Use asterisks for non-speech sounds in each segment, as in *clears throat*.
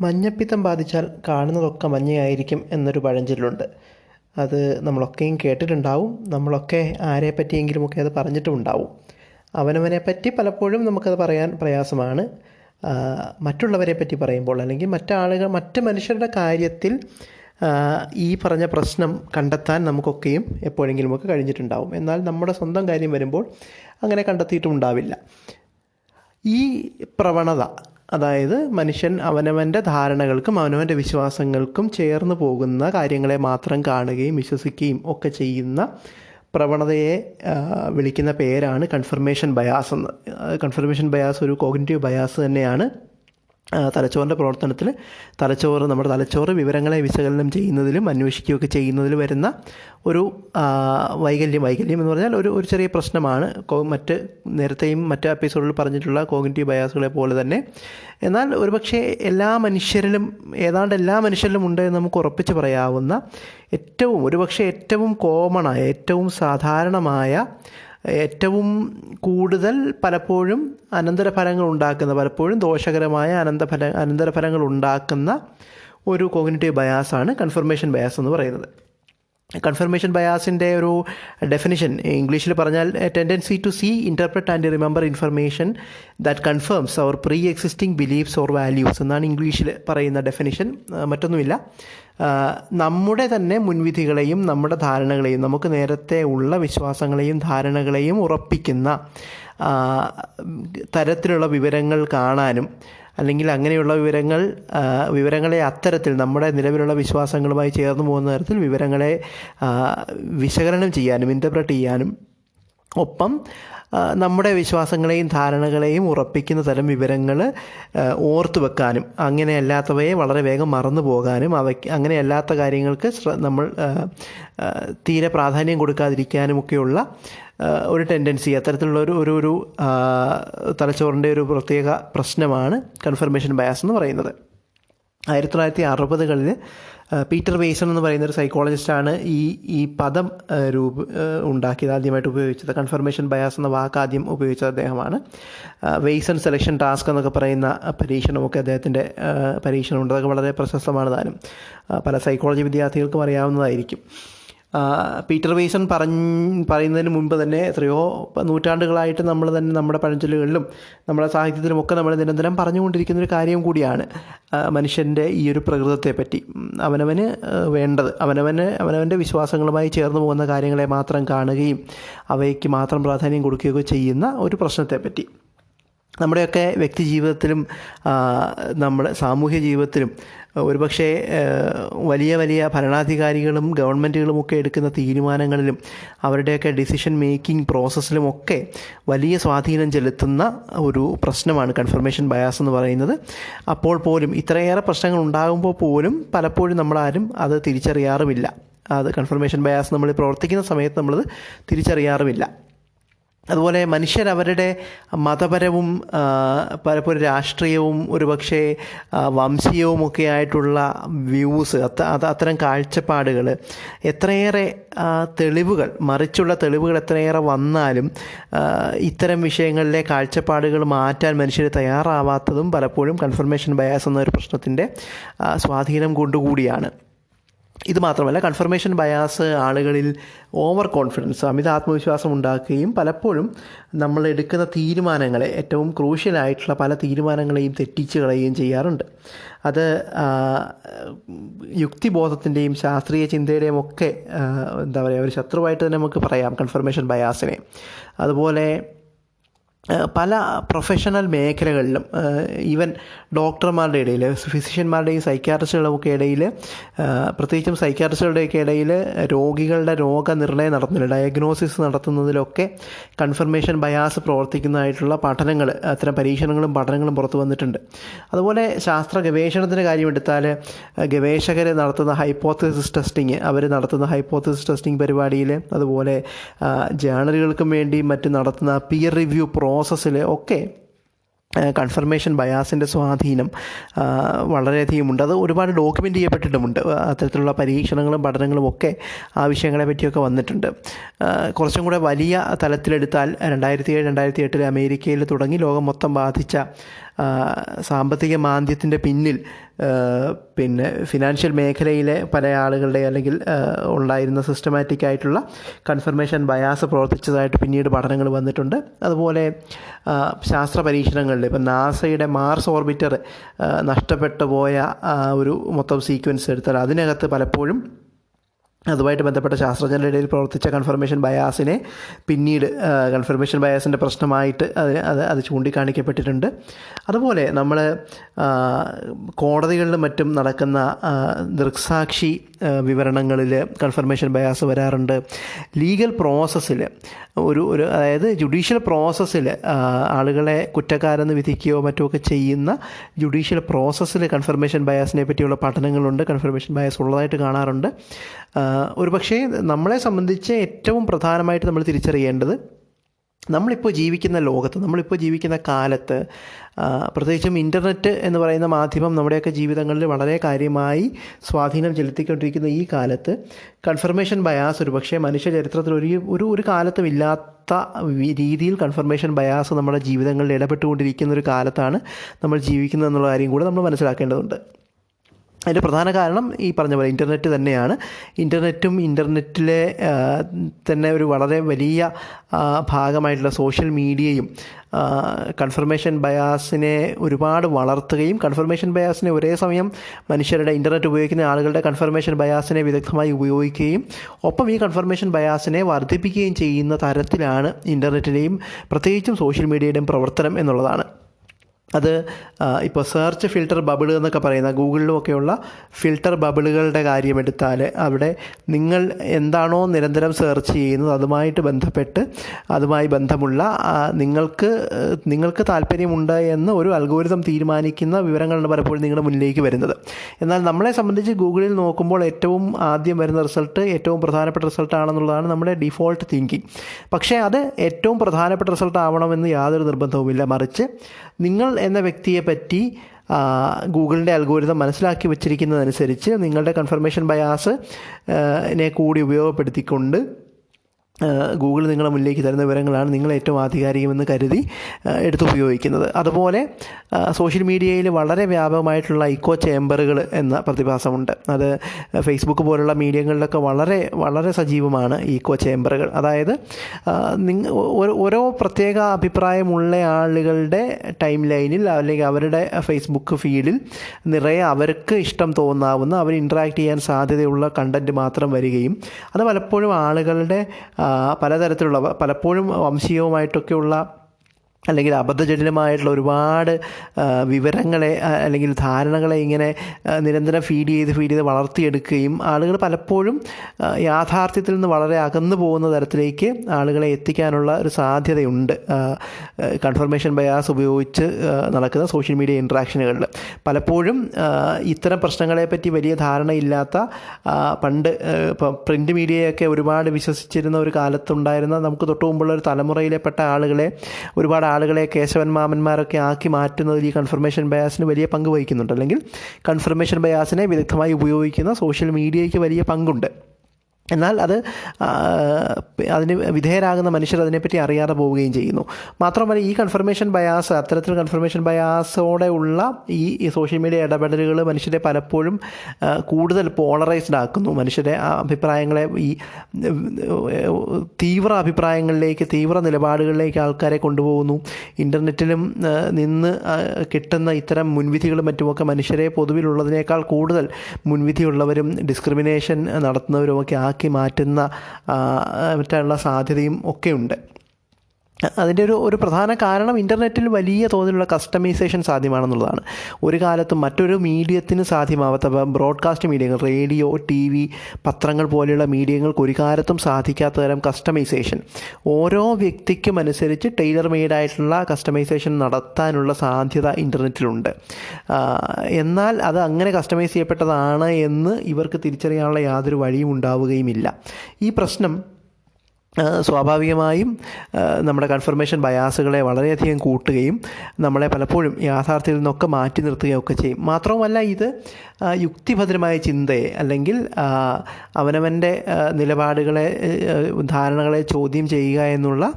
മഞ്ഞപ്പിത്തം ബാധിച്ചാൽ കാണുന്നതൊക്കെ മഞ്ഞയായിരിക്കും എന്നൊരു പഴഞ്ചൊല്ലുണ്ട്. അത് നമ്മളൊക്കെയും കേട്ടിട്ടുണ്ടാവും. നമ്മളൊക്കെ ആരെ പറ്റിയെങ്കിലുമൊക്കെ അത് പറഞ്ഞിട്ടുമുണ്ടാവും. അവനവനെ പറ്റി പലപ്പോഴും നമുക്കത് പറയാൻ പ്രയാസമാണ്. മറ്റുള്ളവരെ പറ്റി പറയുമ്പോൾ അല്ലെങ്കിൽ മറ്റാളുകൾ മറ്റ് മനുഷ്യരുടെ കാര്യത്തിൽ ഈ പറഞ്ഞ പ്രശ്നം കണ്ടെത്താൻ നമുക്കൊക്കെയും എപ്പോഴെങ്കിലുമൊക്കെ കഴിഞ്ഞിട്ടുണ്ടാവും. എന്നാൽ നമ്മുടെ സ്വന്തം കാര്യം വരുമ്പോൾ അങ്ങനെ കണ്ടെത്തിയിട്ടും ഉണ്ടാവില്ല ഈ പ്രവണത അതായത് മനുഷ്യൻ അവനവന്റെ ധാരണകൾക്കും അവനവന്റെ വിശ്വാസങ്ങൾക്കും ചേർന്ന് പോകുന്ന കാര്യങ്ങളെ മാത്രം കാണുകയും വിശ്വസിക്കുകയും ഒക്കെ ചെയ്യുന്ന പ്രവണതയെ വിളിക്കുന്ന പേരാണ് കൺഫർമേഷൻ ബയാസ് എന്ന്. കൺഫർമേഷൻ ബയാസ് ഒരു കോഗ്നിറ്റീവ് ബയാസ് തന്നെയാണ്. തലച്ചോറിന്റെ പ്രവർത്തനത്തിൽ തലച്ചോറ് നമ്മുടെ തലച്ചോറ് വിവരങ്ങളെ വിശകലനം ചെയ്യുന്നതിലും അന്വേഷിക്കുകയൊക്കെ ചെയ്യുന്നതിൽ വരുന്ന ഒരു വൈകല്യം വൈകല്യം എന്ന് പറഞ്ഞാൽ ഒരു ഒരു ചെറിയ പ്രശ്നമാണ്. മറ്റ് നേരത്തെയും മറ്റ് എപ്പിസോഡിൽ പറഞ്ഞിട്ടുള്ള കോഗ്നിറ്റീവ് ബയാസുകളെ പോലെ തന്നെ. എന്നാൽ ഒരുപക്ഷെ എല്ലാ മനുഷ്യരിലും ഏതാണ്ട് എല്ലാ മനുഷ്യരിലും ഉണ്ട് എന്ന് നമുക്ക് ഉറപ്പിച്ച് പറയാവുന്ന ഏറ്റവും ഒരുപക്ഷെ ഏറ്റവും കോമണായ ഏറ്റവും സാധാരണമായ ഏറ്റവും കൂടുതൽ പലപ്പോഴും അനന്തരഫലങ്ങൾ ഉണ്ടാക്കുന്ന പലപ്പോഴും ദോഷകരമായ അനന്തഫല അനന്തരഫലങ്ങൾ ഉണ്ടാക്കുന്ന ഒരു കോഗ്നിറ്റീവ് ബയാസാണ് കൺഫർമേഷൻ ബയാസ് എന്ന് പറയുന്നത്. കൺഫർമേഷൻ ബയാസിന്റെ ഒരു ഡെഫിനിഷൻ ഇംഗ്ലീഷിൽ പറഞ്ഞാൽ tendency to see interpret and remember information that confirms our pre existing beliefs or values എന്നാണ് ഇംഗ്ലീഷിൽ പറയുന്ന ഡെഫിനിഷൻ മറ്റൊന്നുമില്ല. നമ്മുടെ തന്നെ മുൻവിധികളെയും നമ്മുടെ ധാരണകളെയും നമുക്ക് നേരത്തെ ഉള്ള വിശ്വാസങ്ങളെയും ധാരണകളെയും ഉറപ്പിക്കുന്ന തരത്തിലുള്ള വിവരങ്ങൾ കാണാനും അല്ലെങ്കിൽ അങ്ങനെയുള്ള വിവരങ്ങൾ വിവരങ്ങളെ അത്തരത്തിൽ നമ്മുടെ നിലവിലുള്ള വിശ്വാസങ്ങളുമായി ചേർന്ന് പോകുന്ന തരത്തിൽ വിവരങ്ങളെ വിശകലനം ചെയ്യാനും ഇന്റർപ്രറ്റ് ചെയ്യാനും ഒപ്പം നമ്മുടെ വിശ്വാസങ്ങളെയും ധാരണകളെയും ഉറപ്പിക്കുന്ന തരം വിവരങ്ങൾ ഓർത്തു വെക്കാനും അങ്ങനെയല്ലാത്തവയെ വളരെ വേഗം മറന്നു പോകാനും അവയ്ക്ക് അങ്ങനെയല്ലാത്ത കാര്യങ്ങൾക്ക് നമ്മൾ തീരെ പ്രാധാന്യം കൊടുക്കാതിരിക്കാനുമൊക്കെയുള്ള ഒരു ടെൻഡൻസി അത്തരത്തിലുള്ള ഒരു ഒരു ഒരു തലച്ചോറിന്റെ ഒരു പ്രത്യേക പ്രശ്നമാണ് കൺഫർമേഷൻ ബയാസ് എന്ന് പറയുന്നത്. ആയിരത്തി തൊള്ളായിരത്തി അറുപതുകളിൽ പീറ്റർ വേസൺ എന്ന് പറയുന്ന ഒരു സൈക്കോളജിസ്റ്റാണ് ഈ ഈ പദം രൂപ ഉണ്ടാക്കിയത് ആദ്യമായിട്ട് ഉപയോഗിച്ചത്. കൺഫർമേഷൻ ബയാസ് എന്ന വാക്ക് ആദ്യം ഉപയോഗിച്ചത് അദ്ദേഹമാണ്. വേസൺ സെലക്ഷൻ ടാസ്ക് എന്നൊക്കെ പറയുന്ന പരീക്ഷണമൊക്കെ അദ്ദേഹത്തിന്റെ പരീക്ഷണമുണ്ട്. അതൊക്കെ വളരെ പ്രശസ്തമാണ് താനും. പല സൈക്കോളജി വിദ്യാർത്ഥികൾക്കും അറിയാവുന്നതായിരിക്കും. പീറ്റർ വീസൺ പറഞ്ഞ് പറയുന്നതിന് മുൻപ് തന്നെ എത്രയോ നൂറ്റാണ്ടുകളായിട്ട് നമ്മൾ തന്നെ നമ്മുടെ പഴഞ്ചൊല്ലുകളിലും നമ്മുടെ സാഹിത്യത്തിലുമൊക്കെ നമ്മൾ നിരന്തരം പറഞ്ഞുകൊണ്ടിരിക്കുന്ന ഒരു കാര്യം കൂടിയാണ് മനുഷ്യന്റെ ഈ ഒരു പ്രകൃതത്തെ പറ്റി ഉം, അവനവന് വേണ്ടത് അവനവന് അവനവന്റെ വിശ്വാസങ്ങളുമായി ചേർന്ന് പോകുന്ന കാര്യങ്ങളെ മാത്രം കാണുകയും അവയ്ക്ക് മാത്രം പ്രാധാന്യം കൊടുക്കുകയൊക്കെ ചെയ്യുന്ന ഒരു പ്രശ്നത്തെപ്പറ്റി. നമ്മുടെയൊക്കെ വ്യക്തി ജീവിതത്തിലും നമ്മുടെ സാമൂഹ്യ ജീവിതത്തിലും ഒരുപക്ഷെ വലിയ വലിയ ഭരണാധികാരികളും ഗവൺമെന്റുകളും ഒക്കെ എടുക്കുന്ന തീരുമാനങ്ങളിലും അവരുടെയൊക്കെ ഡിസിഷൻ മേക്കിംഗ് പ്രോസസ്സിലും ഒക്കെ വലിയ സ്വാധീനം ചെലുത്തുന്ന ഒരു പ്രശ്നമാണ് കൺഫർമേഷൻ ബയാസ് എന്ന് പറയുന്നത്. അപ്പോൾ പോലും ഇത്രയേറെ പ്രശ്നങ്ങൾ ഉണ്ടാകുമ്പോൾ പോലും പലപ്പോഴും നമ്മളാരും അത് തിരിച്ചറിയാറുമില്ല. അത് കൺഫർമേഷൻ ബയാസ് നമ്മൾ പ്രവർത്തിക്കുന്ന സമയത്ത് നമ്മളത് തിരിച്ചറിയാറുമില്ല. അതുപോലെ മനുഷ്യർ അവരുടെ മതപരവും പലപ്പോഴും രാഷ്ട്രീയവും ഒരുപക്ഷെ വംശീയവും വംശീയവുമൊക്കെ ആയിട്ടുള്ള വ്യൂസ് അത് അത്തരം കാഴ്ചപ്പാടുകൾ എത്രയേറെ തെളിവുകൾ മറിച്ചുള്ള തെളിവുകൾ എത്രയേറെ വന്നാലും ഇത്തരം വിഷയങ്ങളിലെ കാഴ്ചപ്പാടുകൾ മാറ്റാൻ മനുഷ്യർ തയ്യാറാവാത്തതും പലപ്പോഴും കൺഫർമേഷൻ ബയാസ് എന്നൊരു പ്രശ്നത്തിന്റെ സ്വാധീനം കൊണ്ടുകൂടിയാണ്. ഇത് മാത്രമല്ല കൺഫർമേഷൻ ബയാസ് ആളുകളിൽ ഓവർ കോൺഫിഡൻസ് അമിത ആത്മവിശ്വാസം ഉണ്ടാക്കുകയും പലപ്പോഴും നമ്മൾ എടുക്കുന്ന തീരുമാനങ്ങളെ ഏറ്റവും ക്രൂഷ്യലായിട്ടുള്ള പല തീരുമാനങ്ങളെയും തെറ്റിച്ച് കളയുകയും ചെയ്യാറുണ്ട്. അത് യുക്തിബോധത്തിന്റെയും ശാസ്ത്രീയ ചിന്തയുടെയും ഒക്കെ എന്താ പറയുക ഒരു ശത്രുവായിട്ട് തന്നെ നമുക്ക് പറയാം കൺഫർമേഷൻ ബയാസിനെ അതുപോലെ പല പ്രൊഫഷണൽ മേഖലകളിലും ഈവൻ ഡോക്ടർമാരുടെ ഇടയിൽ ഫിസിഷ്യന്മാരുടെയും സൈക്യാട്രിസ്റ്റുകളുടെ ഒക്കെ ഇടയിൽ പ്രത്യേകിച്ചും സൈക്യാട്രിസ്റ്റുകളുടെയൊക്കെ ഇടയിൽ രോഗികളുടെ രോഗനിർണയം നടത്തുന്നില്ല ഡയഗ്നോസിസ് നടത്തുന്നതിലൊക്കെ കൺഫർമേഷൻ ബയാസ് പ്രവർത്തിക്കുന്നതായിട്ടുള്ള പഠനങ്ങൾ അത്തരം പരീക്ഷണങ്ങളും പഠനങ്ങളും പുറത്തു വന്നിട്ടുണ്ട്. അതുപോലെ ശാസ്ത്ര ഗവേഷണത്തിന്റെ കാര്യമെടുത്താൽ ഗവേഷകർ നടത്തുന്ന ഹൈപ്പോത്തസിസ് ടെസ്റ്റിങ് അവർ നടത്തുന്ന ഹൈപ്പോത്തസിസ് ടെസ്റ്റിംഗ് പരിപാടിയിൽ അതുപോലെ ജേണലുകൾക്കും വേണ്ടി മറ്റ് നടത്തുന്ന പിയർ റിവ്യൂ പ്രോസസ്സിൽ ഒക്കെ കൺഫർമേഷൻ ബയാസിന്റെ സ്വാധീനം വളരെയധികം ഉണ്ട് അത് ഒരുപാട് ഡോക്യുമെന്റ് ചെയ്യപ്പെട്ടിട്ടുമുണ്ട്. അത്തരത്തിലുള്ള പരീക്ഷണങ്ങളും പഠനങ്ങളും ഒക്കെ ആ വിഷയങ്ങളെ പറ്റിയൊക്കെ വന്നിട്ടുണ്ട്. കുറച്ചും കൂടെ വലിയ തലത്തിലെടുത്താൽ രണ്ടായിരത്തി ഏഴ് രണ്ടായിരത്തി എട്ടിൽ അമേരിക്കയിൽ തുടങ്ങി ലോകം മൊത്തം ബാധിച്ച സാമ്പത്തിക മാന്ദ്യത്തിന്റെ പിന്നിൽ പിന്നെ ഫിനാൻഷ്യൽ മേഖലയിലെ പല ആളുകളുടെ അല്ലെങ്കിൽ ഉണ്ടായിരുന്ന സിസ്റ്റമാറ്റിക് ആയിട്ടുള്ള കൺഫർമേഷൻ ബയാസ് പ്രവർത്തിച്ചതായിട്ട് പിന്നീട് പഠനങ്ങൾ വന്നിട്ടുണ്ട്. അതുപോലെ ശാസ്ത്ര പരീക്ഷണങ്ങളിൽ ഇപ്പം നാസയുടെ മാർസ് ഓർബിറ്റർ നഷ്ടപ്പെട്ടു പോയ ഒരു മൊത്തം സീക്വൻസ് എടുത്താൽ അതിനകത്ത് പലപ്പോഴും അതുമായിട്ട് ബന്ധപ്പെട്ട ശാസ്ത്രജ്ഞരുടെ ഇടയിൽ പ്രവർത്തിച്ച കൺഫർമേഷൻ ബയാസിനെ പിന്നീട് കൺഫർമേഷൻ ബയാസിന്റെ പ്രശ്നമായിട്ട് അത് അത് അത് ചൂണ്ടിക്കാണിക്കപ്പെട്ടിട്ടുണ്ട്. അതുപോലെ നമ്മൾ കോടതികളിലും മറ്റും നടക്കുന്ന ദൃക്സാക്ഷി വിവരണങ്ങളിൽ കൺഫർമേഷൻ ബയാസ് വരാറുണ്ട്. ലീഗൽ പ്രോസസ്സിൽ ഒരു ഒരു അതായത് ജുഡീഷ്യൽ പ്രോസസ്സിൽ ആളുകളെ കുറ്റക്കാരെന്ന് വിധിക്കുകയോ മറ്റോ ഒക്കെ ചെയ്യുന്ന ജുഡീഷ്യൽ പ്രോസസ്സിൽ കൺഫർമേഷൻ ബയാസിനെ പറ്റിയുള്ള പഠനങ്ങളുണ്ട്. കൺഫർമേഷൻ ബയാസ് ഉള്ളതായിട്ട് കാണാറുണ്ട്. ഒരു പക്ഷേ നമ്മളെ സംബന്ധിച്ച് ഏറ്റവും പ്രധാനമായിട്ട് നമ്മൾ തിരിച്ചറിയേണ്ടത് നമ്മളിപ്പോൾ ജീവിക്കുന്ന ലോകത്ത് നമ്മളിപ്പോൾ ജീവിക്കുന്ന കാലത്ത് പ്രത്യേകിച്ചും ഇന്റർനെറ്റ് എന്ന് പറയുന്ന മാധ്യമം നമ്മുടെയൊക്കെ ജീവിതങ്ങളിൽ വളരെ കാര്യമായി സ്വാധീനം ചെലുത്തിക്കൊണ്ടിരിക്കുന്ന ഈ കാലത്ത് കൺഫർമേഷൻ ബയാസ് ഒരു പക്ഷേ മനുഷ്യ ചരിത്രത്തിൽ ഒരു ഒരു ഒരു കാലത്തും ഇല്ലാത്ത രീതിയിൽ കൺഫർമേഷൻ ബയാസ് നമ്മുടെ ജീവിതങ്ങളിൽ ഇടപെട്ടുകൊണ്ടിരിക്കുന്ന ഒരു കാലത്താണ് നമ്മൾ ജീവിക്കുന്നത് എന്നുള്ള കാര്യം കൂടെ നമ്മൾ മനസ്സിലാക്കേണ്ടതുണ്ട്. അതിന്റെ പ്രധാന കാരണം ഈ പറഞ്ഞ പോലെ ഇന്റർനെറ്റ് തന്നെയാണ്. ഇന്റർനെറ്റും ഇന്റർനെറ്റിലെ തന്നെ ഒരു വളരെ വലിയ ഭാഗമായിട്ടുള്ള സോഷ്യൽ മീഡിയയും കൺഫർമേഷൻ ബയാസിനെ ഒരുപാട് വളർത്തുകയും കൺഫർമേഷൻ ബയാസിനെ ഒരേ സമയം മനുഷ്യരുടെ ഇന്റർനെറ്റ് ഉപയോഗിക്കുന്ന ആളുകളുടെ കൺഫർമേഷൻ ബയാസിനെ വിദഗ്ധമായി ഉപയോഗിക്കുകയും ഒപ്പം ഈ കൺഫർമേഷൻ ബയാസിനെ വർദ്ധിപ്പിക്കുകയും ചെയ്യുന്ന തരത്തിലാണ് ഇന്റർനെറ്റിന്റെയും പ്രത്യേകിച്ചും സോഷ്യൽ മീഡിയയുടെയും പ്രവർത്തനം എന്നുള്ളതാണ്. അത് ഇപ്പോൾ സെർച്ച് ഫിൽട്ടർ ബബിൾ എന്നൊക്കെ പറയുന്ന ഗൂഗിളിലും ഒക്കെയുള്ള ഫിൽട്ടർ ബബിളുകളുടെ കാര്യമെടുത്താൽ അവിടെ നിങ്ങൾ എന്താണോ നിരന്തരം സെർച്ച് ചെയ്യുന്നത് അതുമായിട്ട് ബന്ധപ്പെട്ട് അതുമായി ബന്ധമുള്ള നിങ്ങൾക്ക് നിങ്ങൾക്ക് താല്പര്യമുണ്ട് എന്ന് ഒരു അൽഗോരിതം തീരുമാനിക്കുന്ന വിവരങ്ങളാണ് പലപ്പോഴും നിങ്ങളുടെ മുന്നിലേക്ക് വരുന്നത്. എന്നാൽ നമ്മളെ സംബന്ധിച്ച് ഗൂഗിളിൽ നോക്കുമ്പോൾ ഏറ്റവും ആദ്യം വരുന്ന റിസൾട്ട് ഏറ്റവും പ്രധാനപ്പെട്ട റിസൾട്ട് ആണെന്നുള്ളതാണ് നമ്മുടെ ഡിഫോൾട്ട് തിങ്കിങ് പക്ഷേ അത് ഏറ്റവും പ്രധാനപ്പെട്ട റിസൾട്ട് ആവണമെന്ന് യാതൊരു നിർബന്ധവുമില്ല. മറിച്ച് നിങ്ങൾ എന്ന വ്യക്തിയെ പറ്റി ഗൂഗിളിന്റെ അൽഗോരിതം മനസ്സിലാക്കി വെച്ചിരിക്കുന്നതനുസരിച്ച് നിങ്ങളുടെ കൺഫർമേഷൻ ബയാസ് നെ കൂടി ഉപയോഗപ്പെടുത്തിക്കൊണ്ട് ഗൂഗിൾ നിങ്ങളുടെ മുന്നിലേക്ക് തരുന്ന വിവരങ്ങളാണ് നിങ്ങൾ ഏറ്റവും ആധികാരികമെന്ന് കരുതി എടുത്ത് ഉപയോഗിക്കുന്നത്. അതുപോലെ സോഷ്യൽ മീഡിയയിൽ വളരെ വ്യാപകമായിട്ടുള്ള ഇക്കോ ചേംബറുകൾ എന്ന പ്രതിഭാസമുണ്ട്. അത് ഫേസ്ബുക്ക് പോലുള്ള മീഡിയകളിലൊക്കെ വളരെ വളരെ സജീവമാണ് ഇക്കോ ചേംബറുകൾ അതായത് നിങ്ങ ഓരോ- പ്രത്യേക അഭിപ്രായമുള്ള ആളുകളുടെ ടൈം ലൈനിൽ അല്ലെങ്കിൽ അവരുടെ ഫേസ്ബുക്ക് ഫീഡിൽ നിറയെ അവർക്ക് ഇഷ്ടം തോന്നാവുന്ന അവർ ഇൻട്രാക്ട് ചെയ്യാൻ സാധ്യതയുള്ള കണ്ടന്റ് മാത്രം വരികയും അത് പലപ്പോഴും ആളുകളുടെ പലതരത്തിലുള്ള പലപ്പോഴും വംശീയവുമായിട്ടൊക്കെയുള്ള അല്ലെങ്കിൽ അബദ്ധജടിലമായിട്ടുള്ള ഒരുപാട് വിവരങ്ങളെ അല്ലെങ്കിൽ ധാരണകളെ ഇങ്ങനെ നിരന്തരം ഫീഡ് ചെയ്ത് ഫീഡ് ചെയ്ത് വളർത്തിയെടുക്കുകയും ആളുകൾ പലപ്പോഴും യാഥാർത്ഥ്യത്തിൽ നിന്ന് വളരെ അകന്നു പോകുന്ന തരത്തിലേക്ക് ആളുകളെ എത്തിക്കാനുള്ള ഒരു സാധ്യതയുണ്ട്. കൺഫർമേഷൻ ബയാസ് ഉപയോഗിച്ച് നടക്കുന്ന സോഷ്യൽ മീഡിയ ഇൻട്രാക്ഷനുകളിൽ പലപ്പോഴും ഇത്തരം പ്രശ്നങ്ങളെപ്പറ്റി വലിയ ധാരണയില്ലാത്ത പണ്ട് ഇപ്പം പ്രിന്റ് മീഡിയയൊക്കെ ഒരുപാട് വിശ്വസിച്ചിരുന്ന ഒരു കാലത്തുണ്ടായിരുന്ന നമുക്ക് തൊട്ട് മുമ്പുള്ള ഒരു തലമുറയിലെപ്പെട്ട ആളുകളെ ഒരുപാട് ആളുകളെ കേശവൻ മാമന്മാരൊക്കെ ആക്കി മാറ്റുന്നതിൽ ഈ കൺഫർമേഷൻ ബയാസിന് വലിയ പങ്ക് വഹിക്കുന്നുണ്ട്. അല്ലെങ്കിൽ കൺഫർമേഷൻ ബയാസിനെ വിദഗ്ധമായി ഉപയോഗിക്കുന്ന സോഷ്യൽ മീഡിയയ്ക്ക് വലിയ പങ്കുണ്ട്. എന്നാൽ അത് അതിന് വിധേയരാകുന്ന മനുഷ്യർ അതിനെപ്പറ്റി അറിയാതെ പോവുകയും ചെയ്യുന്നു. മാത്രമല്ല ഈ കൺഫർമേഷൻ ബയാസ് അത്തരത്തിൽ കൺഫർമേഷൻ ബയാസോടെ ഉള്ള ഈ സോഷ്യൽ മീഡിയ ഇടപെടലുകൾ മനുഷ്യരെ പലപ്പോഴും കൂടുതൽ പോളറൈസ്ഡ് ആക്കുന്നു. മനുഷ്യരെ ആ അഭിപ്രായങ്ങളെ ഈ തീവ്ര അഭിപ്രായങ്ങളിലേക്ക് തീവ്ര നിലപാടുകളിലേക്ക് ആൾക്കാരെ കൊണ്ടുപോകുന്നു. ഇന്റർനെറ്റിലും നിന്ന് കിട്ടുന്ന ഇത്തരം മുൻവിധികളും മറ്റുമൊക്കെ മനുഷ്യരെ പൊതുവിലുള്ളതിനേക്കാൾ കൂടുതൽ മുൻവിധിയുള്ളവരും ഡിസ്ക്രിമിനേഷൻ നടത്തുന്നവരുമൊക്കെ ആക്കി മാറ്റുന്ന ആ, മറ്റുള്ള സാധ്യതയും ഒക്കെയുണ്ട്. അതിന്റെ ഒരു ഒരു പ്രധാന കാരണം ഇന്റർനെറ്റിൽ വലിയ തോതിലുള്ള കസ്റ്റമൈസേഷൻ സാധ്യമാണെന്നുള്ളതാണ്. ഒരു കാലത്ത് മറ്റൊരു മീഡിയത്തിന് സാധ്യമാവാത്ത ബ്രോഡ്കാസ്റ്റ് മീഡിയങ്ങൾ റേഡിയോ ടി വി പത്രങ്ങൾ പോലെയുള്ള മീഡിയങ്ങൾക്ക് ഒരു കാലത്തും സാധിക്കാത്ത തരം കസ്റ്റമൈസേഷൻ ഓരോ വ്യക്തിക്കും അനുസരിച്ച് ടൈലർ മെയ്ഡായിട്ടുള്ള കസ്റ്റമൈസേഷൻ നടത്താനുള്ള സാധ്യത ഇന്റർനെറ്റിലുണ്ട്. എന്നാൽ അത് അങ്ങനെ കസ്റ്റമൈസ് ചെയ്യപ്പെട്ടതാണ് എന്ന് ഇവർക്ക് തിരിച്ചറിയാനുള്ള യാതൊരു വഴിയും ഉണ്ടാവുകയുമില്ല. ഈ പ്രശ്നം സ്വാഭാവികമായും നമ്മുടെ കൺഫർമേഷൻ ബയാസുകളെ വളരെയധികം കൂട്ടുകയും നമ്മളെ പലപ്പോഴും യാഥാർത്ഥ്യത്തിൽ നിന്നൊക്കെ മാറ്റി നിർത്തുകയും ഒക്കെ ചെയ്യും. മാത്രവുമല്ല ഇത് യുക്തിഭദ്രമായ ചിന്തയെ അല്ലെങ്കിൽ അവനവന്റെ നിലപാടുകളെ ധാരണകളെ ചോദ്യം ചെയ്യുക എന്നുള്ള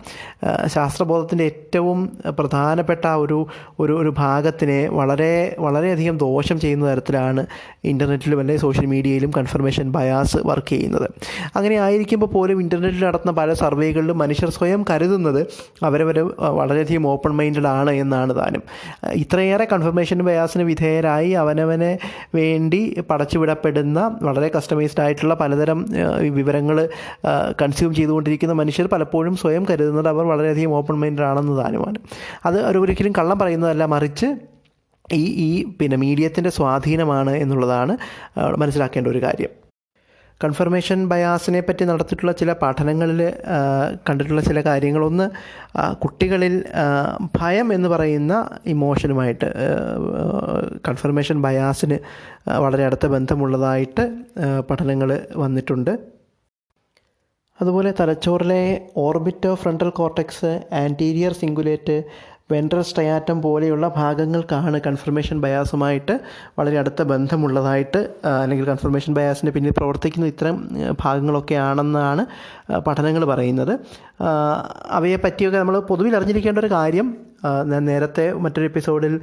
ശാസ്ത്രബോധത്തിന്റെ ഏറ്റവും പ്രധാനപ്പെട്ട ഒരു ഒരു ഒരു ഭാഗത്തിനെ വളരെ വളരെയധികം ദോഷം ചെയ്യുന്ന തരത്തിലാണ് ഇന്റർനെറ്റിലും അല്ലെങ്കിൽ സോഷ്യൽ മീഡിയയിലും കൺഫർമേഷൻ ബയാസ് വർക്ക് ചെയ്യുന്നത്. അങ്ങനെ ആയിരിക്കുമ്പോൾ പോലും ഇന്റർനെറ്റിൽ നടത്തുന്ന പല സർവേകളിലും മനുഷ്യർ സ്വയം കരുതുന്നത് അവരവർ വളരെയധികം ഓപ്പൺ മൈൻഡഡ് ആണ് എന്നാണ് താനും. ഇത്രയേറെ കൺഫർമേഷൻ ബയാസിന് വിധേയരായി അവനവനെ വേണ്ടി പടച്ചുവിടപ്പെടുന്ന വളരെ കസ്റ്റമൈസ്ഡ് ആയിട്ടുള്ള പലതരം വിവരങ്ങൾ കൺസ്യൂം ചെയ്തുകൊണ്ടിരിക്കുന്ന മനുഷ്യർ പലപ്പോഴും സ്വയം കരുതുന്നത് അവർ വളരെയധികം ഓപ്പൺ മൈൻഡഡ് ആണെന്ന് താനുമാണ് അത് ഒരിക്കലും കള്ളം പറയുന്നതല്ല മറിച്ച് ഈ ഈ പിന്നെ മീഡിയത്തിന്റെ സ്വാധീനമാണ് എന്നുള്ളതാണ് മനസ്സിലാക്കേണ്ട ഒരു കാര്യം. കൺഫർമേഷൻ ബയാസിനെ പറ്റി നടത്തിയിട്ടുള്ള ചില പഠനങ്ങളിൽ കണ്ടിട്ടുള്ള ചില കാര്യങ്ങൾ. ഒന്ന് കുട്ടികളിൽ ഭയം എന്ന് പറയുന്ന ഇമോഷനുമായിട്ട് കൺഫർമേഷൻ ബയാസിന് വളരെ അടുത്ത ബന്ധമുള്ളതായിട്ട് പഠനങ്ങൾ വന്നിട്ടുണ്ട്. അതുപോലെ തലച്ചോറിലെ orbitofrontal cortex anterior cingulate ventral striatum പോലെയുള്ള ഭാഗങ്ങൾക്കാണ് കൺഫർമേഷൻ ബയാസുമായിട്ട് വളരെ അടുത്ത ബന്ധമുള്ളതായിട്ട് അല്ലെങ്കിൽ കൺഫർമേഷൻ ബയാസിന്റെ പിന്നിൽ പ്രവർത്തിക്കുന്ന ഇത്തരം ഭാഗങ്ങളൊക്കെ ആണെന്നാണ് പഠനങ്ങൾ പറയുന്നത്. അവയെ പറ്റിയൊക്കെ നമ്മൾ പൊതുവിൽ അറിഞ്ഞിരിക്കേണ്ട ഒരു കാര്യം ഞാൻ നേരത്തെ മറ്റൊരു എപ്പിസോഡിൽ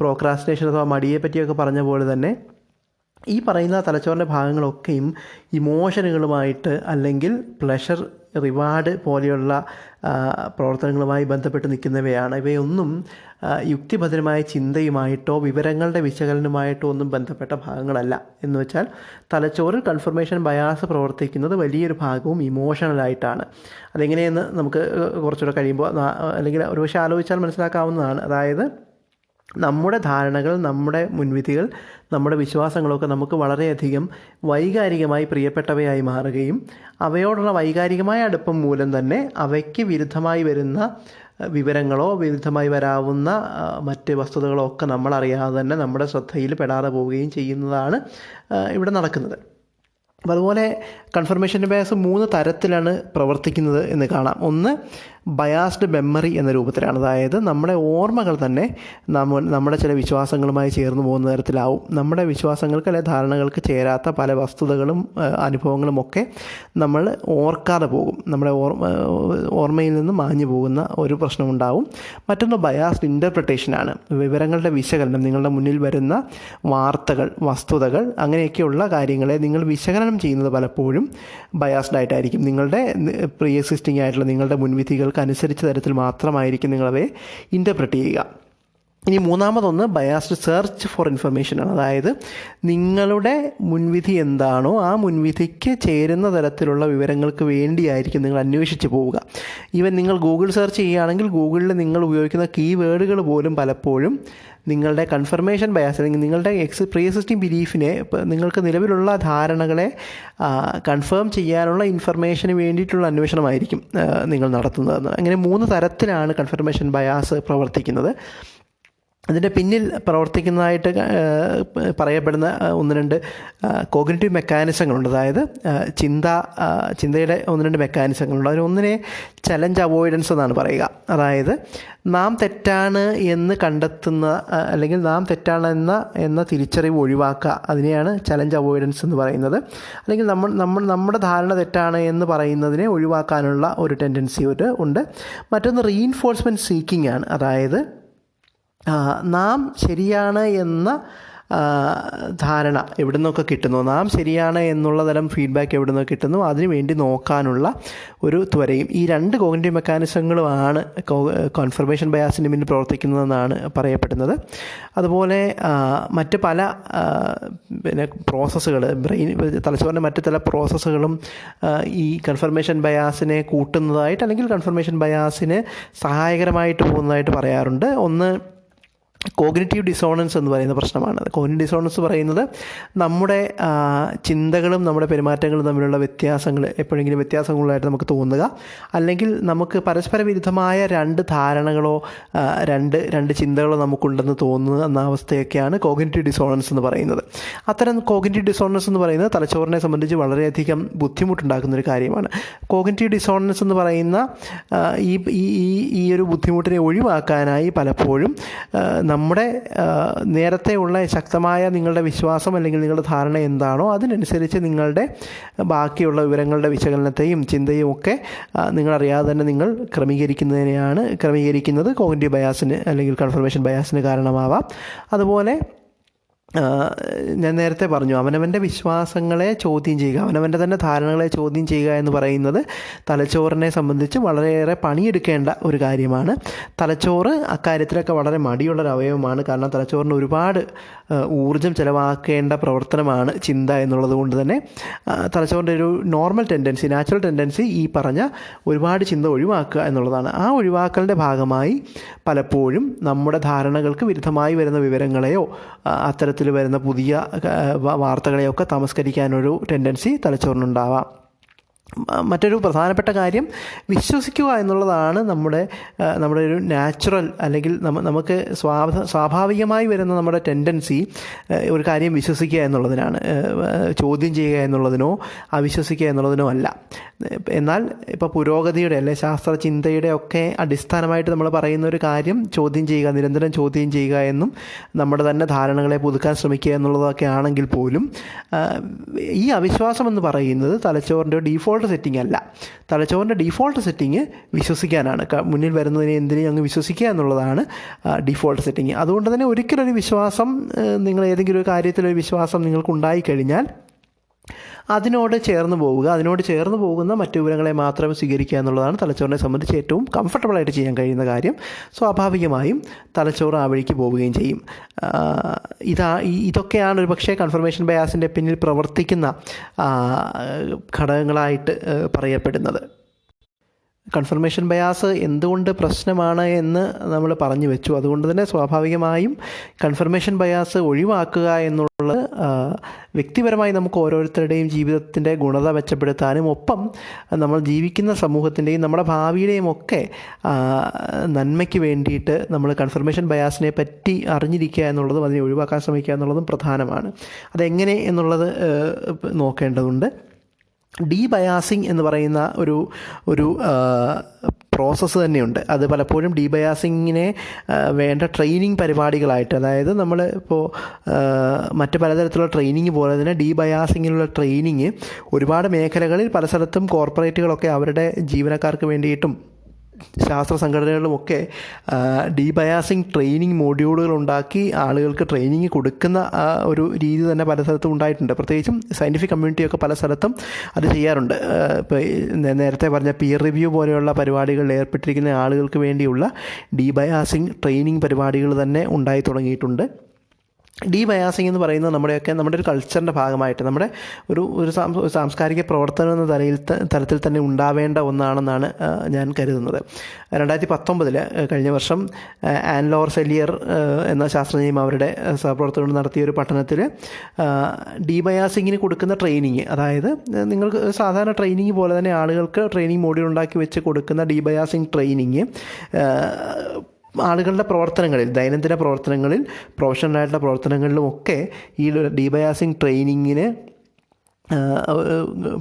പ്രോക്രാസ്റ്റിനേഷൻ അഥവാ മടിയെ പറ്റിയൊക്കെ പറഞ്ഞ പോലെ തന്നെ ഈ പറയുന്ന തലച്ചോറിന്റെ ഭാഗങ്ങളൊക്കെയും ഇമോഷനുകളുമായിട്ട് അല്ലെങ്കിൽ പ്ലഷർ റിവാർഡ് പോലെയുള്ള പ്രവർത്തനങ്ങളുമായി ബന്ധപ്പെട്ട് നിൽക്കുന്നവയാണ്. ഇവയൊന്നും യുക്തിഭദ്രമായ ചിന്തയുമായിട്ടോ വിവരങ്ങളുടെ വിശകലനമായിട്ടോ ഒന്നും ബന്ധപ്പെട്ട ഭാഗങ്ങളല്ല. എന്ന് വെച്ചാൽ തലച്ചോറിൽ കൺഫർമേഷൻ ബയാസ് പ്രവർത്തിക്കുന്നത് വലിയൊരു ഭാഗവും ഇമോഷണലായിട്ടാണ് അതെങ്ങനെയെന്ന് നമുക്ക് കുറച്ചുകൂടെ കഴിയുമ്പോൾ അല്ലെങ്കിൽ ഒരുപക്ഷെ ആലോചിച്ചാൽ മനസ്സിലാക്കാവുന്നതാണ്. അതായത് നമ്മുടെ ധാരണകൾ നമ്മുടെ മുൻവിധികൾ നമ്മുടെ വിശ്വാസങ്ങളൊക്കെ നമുക്ക് വളരെയധികം വൈകാരികമായി പ്രിയപ്പെട്ടവയായി മാറുകയും അവയോടുള്ള വൈകാരികമായ അടുപ്പം മൂലം തന്നെ അവയ്ക്ക് വിരുദ്ധമായി വരുന്ന വിവരങ്ങളോ വിരുദ്ധമായി വരാവുന്ന മറ്റ് വസ്തുതകളോ ഒക്കെ നമ്മളറിയാതെ തന്നെ നമ്മുടെ ശ്രദ്ധയിൽ പെടാതെ പോവുകയും ചെയ്യുന്നതാണ് ഇവിടെ നടക്കുന്നത്. അപ്പോൾ അതുപോലെ കൺഫർമേഷൻ ബേസ് മൂന്ന് തരത്തിലാണ് പ്രവർത്തിക്കുന്നത് എന്ന് കാണാം. ഒന്ന് ബയാസ്ഡ് മെമ്മറി എന്ന രൂപത്തിലാണ്. അതായത് നമ്മുടെ ഓർമ്മകൾ തന്നെ നമ്മ നമ്മുടെ ചില വിശ്വാസങ്ങളുമായി ചേർന്ന് പോകുന്ന തരത്തിലാവും. നമ്മുടെ വിശ്വാസങ്ങൾക്ക് അല്ലെങ്കിൽ ധാരണകൾക്ക് ചേരാത്ത പല വസ്തുതകളും അനുഭവങ്ങളും ഒക്കെ നമ്മൾ ഓർക്കാതെ പോകും. നമ്മുടെ ഓർമ്മ ഓർമ്മയിൽ നിന്ന് മാഞ്ഞു പോകുന്ന ഒരു പ്രശ്നമുണ്ടാവും മറ്റൊന്ന് ബയാസ്ഡ് ഇന്റർപ്രിട്ടേഷനാണ് വിവരങ്ങളുടെ വിശകലനം നിങ്ങളുടെ മുന്നിൽ വരുന്ന വാർത്തകൾ വസ്തുതകൾ അങ്ങനെയൊക്കെയുള്ള കാര്യങ്ങളെ നിങ്ങൾ വിശകലനം ചെയ്യുന്നത് പലപ്പോഴും ബയാസ്ഡ് ആയിട്ടായിരിക്കും. നിങ്ങളുടെ പ്രീ എക്സിസ്റ്റിംഗ് ആയിട്ടുള്ള നിങ്ങളുടെ മുൻവിധികൾക്ക് അനുസരിച്ച തരത്തിൽ മാത്രമായിരിക്കും നിങ്ങളവയെ ഇന്റർപ്രറ്റ് ചെയ്യുക. ഇനി മൂന്നാമതൊന്ന് ബയാസ്ഡ് സെർച്ച് ഫോർ ഇൻഫർമേഷൻ ആണ്. അതായത് നിങ്ങളുടെ മുൻവിധി എന്താണോ ആ മുൻവിധിക്ക് ചേരുന്ന തരത്തിലുള്ള വിവരങ്ങൾക്ക് വേണ്ടിയായിരിക്കും നിങ്ങൾ അന്വേഷിച്ച് പോവുക. ഈവൻ നിങ്ങൾ ഗൂഗിൾ സെർച്ച് ചെയ്യുകയാണെങ്കിൽ ഗൂഗിളിൽ നിങ്ങൾ ഉപയോഗിക്കുന്ന കീവേഡുകൾ പോലും പലപ്പോഴും നിങ്ങളുടെ കൺഫർമേഷൻ ബയാസ് അല്ലെങ്കിൽ നിങ്ങളുടെ എക്സ് പ്രീ എക്സിസ്റ്റിംഗ് ബിലീഫിനെ നിങ്ങൾക്ക് നിലവിലുള്ള ധാരണകളെ കൺഫേം ചെയ്യാനുള്ള ഇൻഫർമേഷന് വേണ്ടിയിട്ടുള്ള അന്വേഷണമായിരിക്കും നിങ്ങൾ നടത്തുന്നത്. അങ്ങനെ മൂന്ന് തരത്തിലാണ് കൺഫർമേഷൻ ബയാസ് പ്രവർത്തിക്കുന്നത്. അതിന്റെ പിന്നിൽ പ്രവർത്തിക്കുന്നതായിട്ട് പറയപ്പെടുന്ന ഒന്ന് രണ്ട് കോഗ്നറ്റീവ് മെക്കാനിസങ്ങളുണ്ട്. അതായത് ചിന്ത ചിന്തയുടെ ഒന്ന് രണ്ട് മെക്കാനിസങ്ങളുണ്ട്. അതിനൊന്നിനെ ചലഞ്ച് അവോയ്ഡൻസ് എന്നാണ് പറയുക. അതായത് നാം തെറ്റാണ് എന്ന് കണ്ടെത്തുന്ന അല്ലെങ്കിൽ നാം തെറ്റാണെന്ന എന്ന തിരിച്ചറിവ് ഒഴിവാക്കുക. അതിനെയാണ് ചലഞ്ച് അവോയ്ഡൻസ് എന്ന് പറയുന്നത്. അല്ലെങ്കിൽ നമ്മൾ നമ്മൾ നമ്മുടെ ധാരണ തെറ്റാണ് എന്ന് പറയുന്നതിനെ ഒഴിവാക്കാനുള്ള ഒരു ടെൻഡൻസി ഒരു ഉണ്ട്. മറ്റൊന്ന് റീഇൻഫോഴ്സ്മെന്റ് സീക്കിംഗ് ആണ്. അതായത് നാം ശരിയാണ് എന്ന ധാരണ എവിടെ നിന്നൊക്കെ കിട്ടുന്നു? നാം ശരിയാണ് എന്നുള്ള തരം ഫീഡ്ബാക്ക് എവിടെ നിന്ന് കിട്ടുന്നു? അതിന് വേണ്ടി നോക്കാനുള്ള ഒരു ത്വരയും. ഈ രണ്ട് കോഗ്നറ്റീവ് മെക്കാനിസങ്ങളുമാണ് കോൺഫർമേഷൻ ബയാസിന് മുന്നിൽ പ്രവർത്തിക്കുന്നതെന്നാണ് പറയപ്പെടുന്നത്. അതുപോലെ മറ്റ് പല പിന്നെ പ്രോസസ്സുകൾ ബ്രെയിൻ തലച്ചോറിന്റെ മറ്റ് ചില പ്രോസസ്സുകളും ഈ കൺഫർമേഷൻ ബയാസിനെ കൂട്ടുന്നതായിട്ട് അല്ലെങ്കിൽ കൺഫർമേഷൻ ബയാസിന് സഹായകരമായിട്ട് പോകുന്നതായിട്ട് പറയാറുണ്ട്. ഒന്ന് കോഗ്നിറ്റീവ് ഡിസോണൻസ് എന്ന് പറയുന്ന പ്രശ്നമാണ്. കോഗ്നിറ്റീവ് ഡിസോണൻസ് പറയുന്നത് നമ്മുടെ ചിന്തകളും നമ്മുടെ പെരുമാറ്റങ്ങളും തമ്മിലുള്ള വ്യത്യാസങ്ങൾ എപ്പോഴെങ്കിലും വ്യത്യാസങ്ങളായിട്ട് നമുക്ക് തോന്നുക. അല്ലെങ്കിൽ നമുക്ക് പരസ്പര വിരുദ്ധമായ രണ്ട് ധാരണകളോ രണ്ട് രണ്ട് ചിന്തകളോ നമുക്കുണ്ടെന്ന് തോന്നുന്ന എന്ന അവസ്ഥയൊക്കെയാണ് കോഗ്നിറ്റീവ് ഡിസോണൻസ് എന്ന് പറയുന്നത്. അത്തരം കോഗ്നിറ്റീവ് ഡിസോണൻസ് എന്ന് പറയുന്നത് തലച്ചോറിനെ സംബന്ധിച്ച് വളരെയധികം ബുദ്ധിമുട്ടുണ്ടാക്കുന്ന ഒരു കാര്യമാണ്. കോഗ്നിറ്റീവ് ഡിസോണൻസ് എന്ന് പറയുന്ന ഈ ഈ ഈ- ഒരു ബുദ്ധിമുട്ടിനെ ഒഴിവാക്കാനായി പലപ്പോഴും നമ്മുടെ നേരത്തെ ഉള്ള ശക്തമായ നിങ്ങളുടെ വിശ്വാസം അല്ലെങ്കിൽ നിങ്ങളുടെ ധാരണ എന്താണോ അതിനനുസരിച്ച് നിങ്ങളുടെ ബാക്കിയുള്ള വിവരങ്ങളുടെ വിശകലനത്തെയും ചിന്തയും ഒക്കെ നിങ്ങളറിയാതെ തന്നെ നിങ്ങൾ ക്രമീകരിക്കുന്നതിനെയാണ് ക്രമീകരിക്കുന്നത്. കോഗ്നിറ്റീവ് ബയാസിന് അല്ലെങ്കിൽ കൺഫർമേഷൻ ബയാസിന് കാരണമാവാം. അതുപോലെ ഞാൻ നേരത്തെ പറഞ്ഞു അവനവന്റെ വിശ്വാസങ്ങളെ ചോദ്യം ചെയ്യുക അവനവന്റെ തന്നെ ധാരണകളെ ചോദ്യം ചെയ്യുക എന്ന് പറയുന്നത് തലച്ചോറിനെ സംബന്ധിച്ച് വളരെയേറെ പണിയെടുക്കേണ്ട ഒരു കാര്യമാണ്. തലച്ചോറ് അക്കാര്യത്തിലൊക്കെ വളരെ മടിയുള്ളൊരു അവയവമാണ്. കാരണം തലച്ചോറിന് ഒരുപാട് ഊർജം ചിലവാക്കേണ്ട പ്രവർത്തനമാണ് ചിന്ത എന്നുള്ളത് കൊണ്ട് തന്നെ തലച്ചോറിന്റെ ഒരു നോർമൽ ടെൻഡൻസി നാച്ചുറൽ ടെൻഡൻസി ഈ പറഞ്ഞ ഒരുപാട് ചിന്ത ഒഴിവാക്കുക എന്നുള്ളതാണ്. ആ ഒഴിവാക്കലിന്റെ ഭാഗമായി പലപ്പോഴും നമ്മുടെ ധാരണകൾക്ക് വിരുദ്ധമായി വരുന്ന വിവരങ്ങളെയോ ആ, വരുന്ന പുതിയ വാർത്തകളെയൊക്കെ തമസ്കരിക്കാനൊരു ടെൻഡൻസി തലച്ചോറിനുണ്ടാവാം. മറ്റൊരു പ്രധാനപ്പെട്ട കാര്യം വിശ്വസിക്കുക എന്നുള്ളതാണ് നമ്മുടെ നമ്മുടെ ഒരു നാച്ചുറൽ അല്ലെങ്കിൽ നമുക്ക് സ്വാഭ സ്വാഭാവികമായി വരുന്ന നമ്മുടെ ടെൻഡൻസി ഒരു കാര്യം വിശ്വസിക്കുക എന്നുള്ളതിനാണ്. ചോദ്യം ചെയ്യുക എന്നുള്ളതിനോ അവിശ്വസിക്കുക എന്നുള്ളതിനോ അല്ല. എന്നാൽ ഇപ്പോൾ പുരോഗതിയുടെ അല്ലെ ശാസ്ത്രചിന്തയുടെ ഒക്കെ അടിസ്ഥാനമായിട്ട് നമ്മൾ പറയുന്ന ഒരു കാര്യം ചോദ്യം ചെയ്യുക നിരന്തരം ചോദ്യം ചെയ്യുക എന്നും നമ്മുടെ തന്നെ ധാരണകളെ പുതുക്കാൻ ശ്രമിക്കുക എന്നുള്ളതൊക്കെ ആണെങ്കിൽ പോലും ഈ അവിശ്വാസം എന്ന് പറയുന്നത് തലച്ചോറിന്റെ ഡീഫോൾട്ട് സെറ്റിംഗ് അല്ല. തലച്ചോറിന്റെ ഡിഫോൾട്ട് സെറ്റിംഗ് വിശ്വസിക്കാനാണ്. മുന്നിൽ വരുന്നതിനെ എന്തിനേയും അങ്ങ് വിശ്വസിക്കുക എന്നുള്ളതാണ് ഡീഫോൾട്ട് സെറ്റിംഗ് അതുകൊണ്ട് തന്നെ ഒരിക്കലൊരു വിശ്വാസം നിങ്ങൾ ഏതെങ്കിലും ഒരു കാര്യത്തിലൊരു വിശ്വാസം നിങ്ങൾക്ക് ഉണ്ടായിക്കഴിഞ്ഞാൽ അതിനോട് ചേർന്ന് പോവുക. അതിനോട് ചേർന്ന് പോകുന്ന മറ്റു വിവരങ്ങളെ മാത്രമേ സ്വീകരിക്കുക എന്നുള്ളതാണ് തലച്ചോറിനെ സംബന്ധിച്ച് ഏറ്റവും കംഫർട്ടബിളായിട്ട് ചെയ്യാൻ കഴിയുന്ന കാര്യം. സ്വാഭാവികമായും തലച്ചോറ് ആ വഴിക്ക് പോവുകയും ചെയ്യും. ഇതാ ഇതൊക്കെയാണ് ഒരു പക്ഷേ കൺഫർമേഷൻ ബയാസിന്റെ പിന്നിൽ പ്രവർത്തിക്കുന്ന ഘടകങ്ങളായിട്ട് പറയപ്പെടുന്നത്. കൺഫർമേഷൻ ബയാസ് എന്തുകൊണ്ട് പ്രശ്നമാണ് എന്ന് നമ്മൾ പറഞ്ഞു വെച്ചു. അതുകൊണ്ട് തന്നെ സ്വാഭാവികമായും കൺഫർമേഷൻ ബയാസ് ഒഴിവാക്കുക എന്നുള്ളത് വ്യക്തിപരമായി നമുക്ക് ഓരോരുത്തരുടെയും ജീവിതത്തിന്റെ ഗുണത മെച്ചപ്പെടുത്താനും ഒപ്പം നമ്മൾ ജീവിക്കുന്ന സമൂഹത്തിന്റെയും നമ്മുടെ ഭാവിയുടെയും ഒക്കെ നന്മയ്ക്ക് വേണ്ടിയിട്ട് നമ്മൾ കൺഫർമേഷൻ ബയാസിനെ പറ്റി അറിഞ്ഞിരിക്കുക എന്നുള്ളതും അതിനെ ഒഴിവാക്കാൻ ശ്രമിക്കുക എന്നുള്ളതും പ്രധാനമാണ്. അതെങ്ങനെ എന്നുള്ളത് നോക്കേണ്ടതുണ്ട്. ഡീ ബയാസിങ് എന്ന് പറയുന്ന ഒരു ഒരു പ്രോസസ്സ് തന്നെയുണ്ട്. അത് പലപ്പോഴും ഡീ ബയാസിങ്ങിനെ വേണ്ട ട്രെയിനിങ് പരിപാടികളായിട്ട് അതായത് നമ്മൾ ഇപ്പോൾ മറ്റ് പലതരത്തിലുള്ള ട്രെയിനിങ് പോലെ തന്നെ ഡീ ബയാസിങ്ങിനുള്ള ട്രെയിനിങ് ഒരുപാട് മേഖലകളിൽ പല സ്ഥലത്തും കോർപ്പറേറ്റുകളൊക്കെ അവരുടെ ജീവനക്കാർക്ക് വേണ്ടിയിട്ടും ശാസ്ത്ര സംഘടനകളിലുമൊക്കെ ഡീ ബയാസിങ് ട്രെയിനിങ് മോഡ്യൂളുകൾ ഉണ്ടാക്കി ആളുകൾക്ക് ട്രെയിനിങ് കൊടുക്കുന്ന ഒരു രീതി തന്നെ പല സ്ഥലത്തും ഉണ്ടായിട്ടുണ്ട്. പ്രത്യേകിച്ചും സയന്റിഫിക് കമ്മ്യൂണിറ്റിയൊക്കെ പല സ്ഥലത്തും അത് ചെയ്യാറുണ്ട്. ഇപ്പോൾ നേരത്തെ പറഞ്ഞ പിയർ റിവ്യൂ പോലെയുള്ള പരിപാടികളിൽ ഏർപ്പെട്ടിരിക്കുന്ന ആളുകൾക്ക് വേണ്ടിയുള്ള ഡീ ബയാസിങ് ട്രെയിനിങ് പരിപാടികൾ തന്നെ ഉണ്ടായി തുടങ്ങിയിട്ടുണ്ട്. ഡീ ബയാസിംഗ് എന്ന് പറയുന്നത് നമ്മുടെയൊക്കെ നമ്മുടെ ഒരു കൾച്ചറിന്റെ ഭാഗമായിട്ട് നമ്മുടെ ഒരു ഒരു സാംസ്കാരിക പ്രവർത്തനം എന്ന തലയിൽ തലത്തിൽ തന്നെ ഉണ്ടാവേണ്ട ഒന്നാണെന്നാണ് ഞാൻ കരുതുന്നത്. രണ്ടായിരത്തി പത്തൊമ്പതിൽ കഴിഞ്ഞ വർഷം ആൻ ആൻലോർ സെലിയർ എന്ന ശാസ്ത്രജ്ഞയും അവരുടെ സഹപ്രവർത്തകരും നടത്തിയ ഒരു പഠനത്തിൽ ഡീ ബയാസിങ്ങിന് കൊടുക്കുന്ന ട്രെയിനിങ് അതായത് നിങ്ങൾക്ക് സാധാരണ ട്രെയിനിങ് പോലെ തന്നെ ആളുകൾക്ക് ട്രെയിനിങ് മോഡ്യൂൾ ഉണ്ടാക്കി വെച്ച് കൊടുക്കുന്ന ഡീ ബയാസിങ് ട്രെയിനിങ് ആളുകളുടെ പ്രവർത്തനങ്ങളിൽ ദൈനംദിന പ്രവർത്തനങ്ങളിൽ പ്രൊഫഷണലായിട്ടുള്ള പ്രവർത്തനങ്ങളിലുമൊക്കെ ഈ ഡീബയാസിങ് ട്രെയിനിങ്ങിന്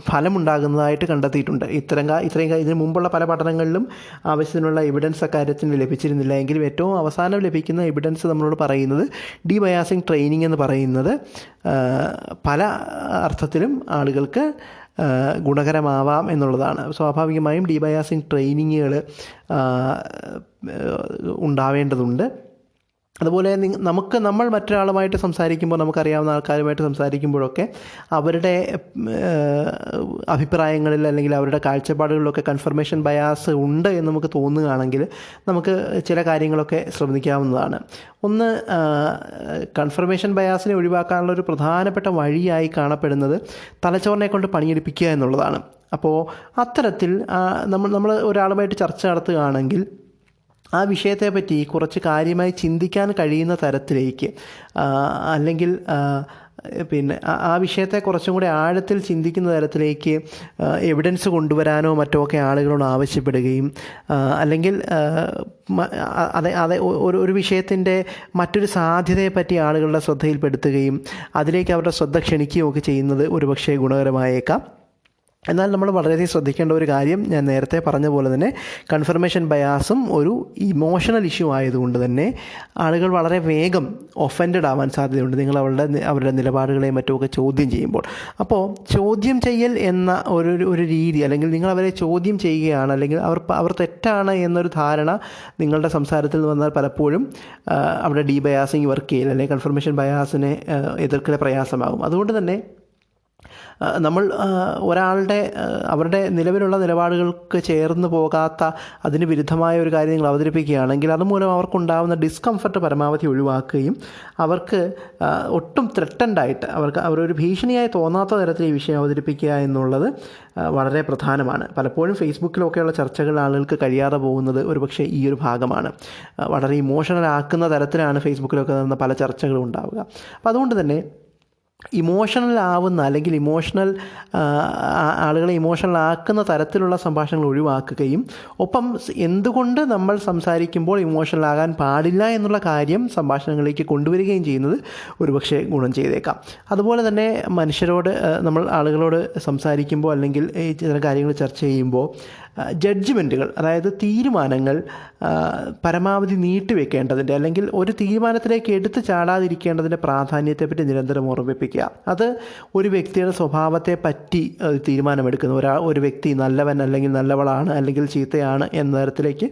ഫലമുണ്ടാകുന്നതായിട്ട് കണ്ടെത്തിയിട്ടുണ്ട്. ഇത്തരം ഇത്രയും ഇതിനു മുമ്പുള്ള പല പഠനങ്ങളിലും ആവശ്യത്തിനുള്ള എവിഡൻസ് അക്കാര്യത്തിന് ലഭിച്ചിരുന്നില്ല. എങ്കിലും ഏറ്റവും അവസാനം ലഭിക്കുന്ന എവിഡൻസ് നമ്മളോട് പറയുന്നത് ഡി ബയാസിങ് ട്രെയിനിങ് എന്ന് പറയുന്നത് പല അർത്ഥത്തിലും ആളുകൾക്ക് ഗുണകരമാവാം എന്നുള്ളതാണ്. സ്വാഭാവികമായും ഡി ബയാസിങ് ട്രെയിനിങ്ങുകൾ ഉണ്ടാവേണ്ടതുണ്ട്. അതുപോലെ നമുക്ക് നമ്മൾ മറ്റൊരാളുമായിട്ട് സംസാരിക്കുമ്പോൾ നമുക്കറിയാവുന്ന ആൾക്കാരുമായിട്ട് സംസാരിക്കുമ്പോഴൊക്കെ അവരുടെ അഭിപ്രായങ്ങളിൽ അല്ലെങ്കിൽ അവരുടെ കാഴ്ചപ്പാടുകളിലൊക്കെ കൺഫർമേഷൻ ബയാസ് ഉണ്ട് എന്ന് നമുക്ക് തോന്നുകയാണെങ്കിൽ നമുക്ക് ചില കാര്യങ്ങളൊക്കെ ശ്രദ്ധിക്കാവുന്നതാണ് ഒന്ന് കൺഫർമേഷൻ ബയാസിനെ ഒഴിവാക്കാനുള്ള ഒരു പ്രധാനപ്പെട്ട വഴിയായി കാണപ്പെടുന്നത് തലച്ചോറിനെ കൊണ്ട് പണിയെടുപ്പിക്കുക എന്നുള്ളതാണ്. അപ്പോൾ അത്തരത്തിൽ നമ്മൾ നമ്മൾ ഒരാളുമായിട്ട് ചർച്ച നടത്തുകയാണെങ്കിൽ ആ വിഷയത്തെപ്പറ്റി കുറച്ച് കാര്യമായി ചിന്തിക്കാൻ കഴിയുന്ന തരത്തിലേക്ക് അല്ലെങ്കിൽ പിന്നെ ആ- വിഷയത്തെ കുറച്ചും കൂടി ആഴത്തിൽ ചിന്തിക്കുന്ന തരത്തിലേക്ക് എവിഡൻസ് കൊണ്ടുവരാനോ മറ്റോ ഒക്കെ ആളുകളോട് ആവശ്യപ്പെടുകയും അല്ലെങ്കിൽ അതെ അതെ ഒരു ഒരു വിഷയത്തിന്റെ മറ്റൊരു സാധ്യതയെപ്പറ്റി ആളുകളുടെ ശ്രദ്ധയിൽപ്പെടുത്തുകയും അതിലേക്ക് അവരുടെ ശ്രദ്ധ ക്ഷണിക്കുകയും ഒക്കെ ചെയ്യുന്നത് ഒരുപക്ഷേ ഗുണകരമായേക്കാം. എന്നാൽ നമ്മൾ വളരെയധികം ശ്രദ്ധിക്കേണ്ട ഒരു കാര്യം ഞാൻ നേരത്തെ പറഞ്ഞ പോലെ തന്നെ കൺഫർമേഷൻ ബയാസും ഒരു ഇമോഷണൽ ഇഷ്യൂ ആയതുകൊണ്ട് തന്നെ ആളുകൾ വളരെ വേഗം ഒഫൻഡഡ് ആവാൻ സാധ്യതയുണ്ട്. നിങ്ങൾ അവരുടെ അവരുടെ നിലപാടുകളെയും മറ്റുമൊക്കെ ചോദ്യം ചെയ്യുമ്പോൾ. അപ്പോൾ ചോദ്യം ചെയ്യൽ എന്ന ഒരു ഒരു രീതി അല്ലെങ്കിൽ നിങ്ങൾ അവരെ ചോദ്യം ചെയ്യുകയാണ് അല്ലെങ്കിൽ അവർ അവർ തെറ്റാണ് എന്നൊരു ധാരണ നിങ്ങളുടെ സംസാരത്തിൽ വന്നാൽ പലപ്പോഴും അവിടെ ഡീ ബയാസിങ് വർക്ക് ചെയ്യില്ല അല്ലെങ്കിൽ കൺഫർമേഷൻ ബയാസിനെ എതിർക്കലെ പ്രയാസമാകും. അതുകൊണ്ട് തന്നെ നമ്മൾ ഒരാളുടെ അവരുടെ നിലവിലുള്ള നിലപാടുകൾക്ക് ചേർന്ന് പോകാത്ത അതിന് വിരുദ്ധമായ ഒരു കാര്യം നിങ്ങൾ അവതരിപ്പിക്കുകയാണെങ്കിൽ അതുമൂലം അവർക്കുണ്ടാകുന്ന ഡിസ്കംഫർട്ട് പരമാവധി ഒഴിവാക്കുകയും അവർക്ക് ഒട്ടും ത്രട്ടൻഡായിട്ട് അവർക്ക് അവരൊരു ഭീഷണിയായി തോന്നാത്ത തരത്തിൽ ഈ വിഷയം അവതരിപ്പിക്കുക എന്നുള്ളത് വളരെ പ്രധാനമാണ്. പലപ്പോഴും ഫേസ്ബുക്കിലൊക്കെയുള്ള ചർച്ചകൾ ആളുകൾക്ക് കഴിയാതെ പോകുന്നത് ഒരുപക്ഷെ ഈ ഒരു ഭാഗമാണ്. വളരെ ഇമോഷണൽ ആക്കുന്ന തരത്തിലാണ് ഫേസ്ബുക്കിലൊക്കെ നടന്ന പല ചർച്ചകളും ഉണ്ടാവുക. അപ്പോൾ അതുകൊണ്ട് തന്നെ ഇമോഷണൽ ആവുന്ന അല്ലെങ്കിൽ ഇമോഷണൽ ആളുകളെ ഇമോഷണൽ ആക്കുന്ന തരത്തിലുള്ള സംഭാഷണങ്ങൾ ഒഴിവാക്കുകയും ഒപ്പം എന്തുകൊണ്ട് നമ്മൾ സംസാരിക്കുമ്പോൾ ഇമോഷണൽ ആകാൻ പാടില്ല എന്നുള്ള കാര്യം സംഭാഷണങ്ങളിലേക്ക് കൊണ്ടുവരികയും ചെയ്യുന്നത് ഒരുപക്ഷെ ഗുണം ചെയ്തേക്കാം. അതുപോലെ തന്നെ മനുഷ്യരോട് നമ്മൾ ആളുകളോട് സംസാരിക്കുമ്പോൾ അല്ലെങ്കിൽ ചില കാര്യങ്ങൾ ചർച്ച ചെയ്യുമ്പോൾ ജഡ്ജ്മെന്റുകൾ അതായത് തീരുമാനങ്ങൾ പരമാവധി നീട്ടിവെക്കേണ്ടതിന്റെ അല്ലെങ്കിൽ ഒരു തീരുമാനത്തിലേക്ക് എടുത്ത് ചാടാതിരിക്കേണ്ടതിന്റെ പ്രാധാന്യത്തെപ്പറ്റി നിരന്തരം ഓർമ്മിപ്പിക്കുക. അത് ഒരു വ്യക്തിയുടെ സ്വഭാവത്തെ പറ്റി തീരുമാനമെടുക്കുന്നു. ഒരാ ഒരു വ്യക്തി നല്ലവൻ അല്ലെങ്കിൽ നല്ലവളാണ് അല്ലെങ്കിൽ ചീത്തയാണ് എന്ന തരത്തിലേക്ക്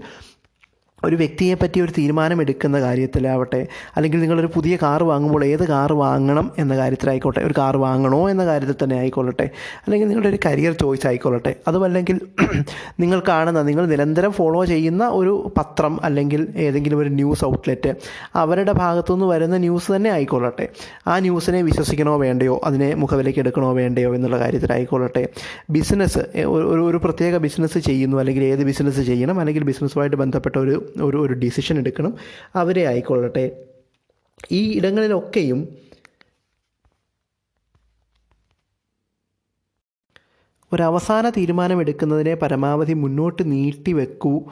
ഒരു വ്യക്തിയെ പറ്റി ഒരു തീരുമാനമെടുക്കുന്ന കാര്യത്തിലാവട്ടെ അല്ലെങ്കിൽ നിങ്ങളൊരു പുതിയ കാർ വാങ്ങുമ്പോൾ ഏത് കാർ വാങ്ങണം എന്ന കാര്യത്തിലായിക്കോട്ടെ ഒരു കാർ വാങ്ങണോ എന്ന കാര്യത്തിൽ തന്നെ ആയിക്കൊള്ളട്ടെ അല്ലെങ്കിൽ നിങ്ങളുടെ ഒരു കരിയർ ചോയ്സ് ആയിക്കൊള്ളട്ടെ അതുമല്ലെങ്കിൽ *clears throat* നിങ്ങൾ കാണുന്ന നിങ്ങൾ നിരന്തരം ഫോളോ ചെയ്യുന്ന ഒരു പത്രം അല്ലെങ്കിൽ ഏതെങ്കിലും ഒരു ന്യൂസ് ഔട്ട്ലെറ്റ് അവരുടെ ഭാഗത്തുനിന്ന് വരുന്ന ന്യൂസ് തന്നെ ആയിക്കൊള്ളട്ടെ. ആ ന്യൂസിനെ വിശ്വസിക്കണോ വേണ്ടയോ അതിനെ മുഖവിലേക്ക് എടുക്കണോ വേണ്ടയോ എന്നുള്ള കാര്യത്തിലായിക്കൊള്ളട്ടെ ബിസിനസ് ഒരു ഒരു പ്രത്യേക ബിസിനസ് ചെയ്യുന്നു അല്ലെങ്കിൽ ഏത് ബിസിനസ് ചെയ്യണം അല്ലെങ്കിൽ ബിസിനസ്സുമായിട്ട് ബന്ധപ്പെട്ട ഒരു ഒരു ഒരു ഡിസിഷൻ എടുക്കണം. അവരെ ആയിക്കൊള്ളട്ടെ. ഈ ഇടങ്ങളിലൊക്കെയും ഒരവസാന തീരുമാനമെടുക്കുന്നതിനെ പരമാവധി മുന്നോട്ട് നീട്ടി വെക്കൂ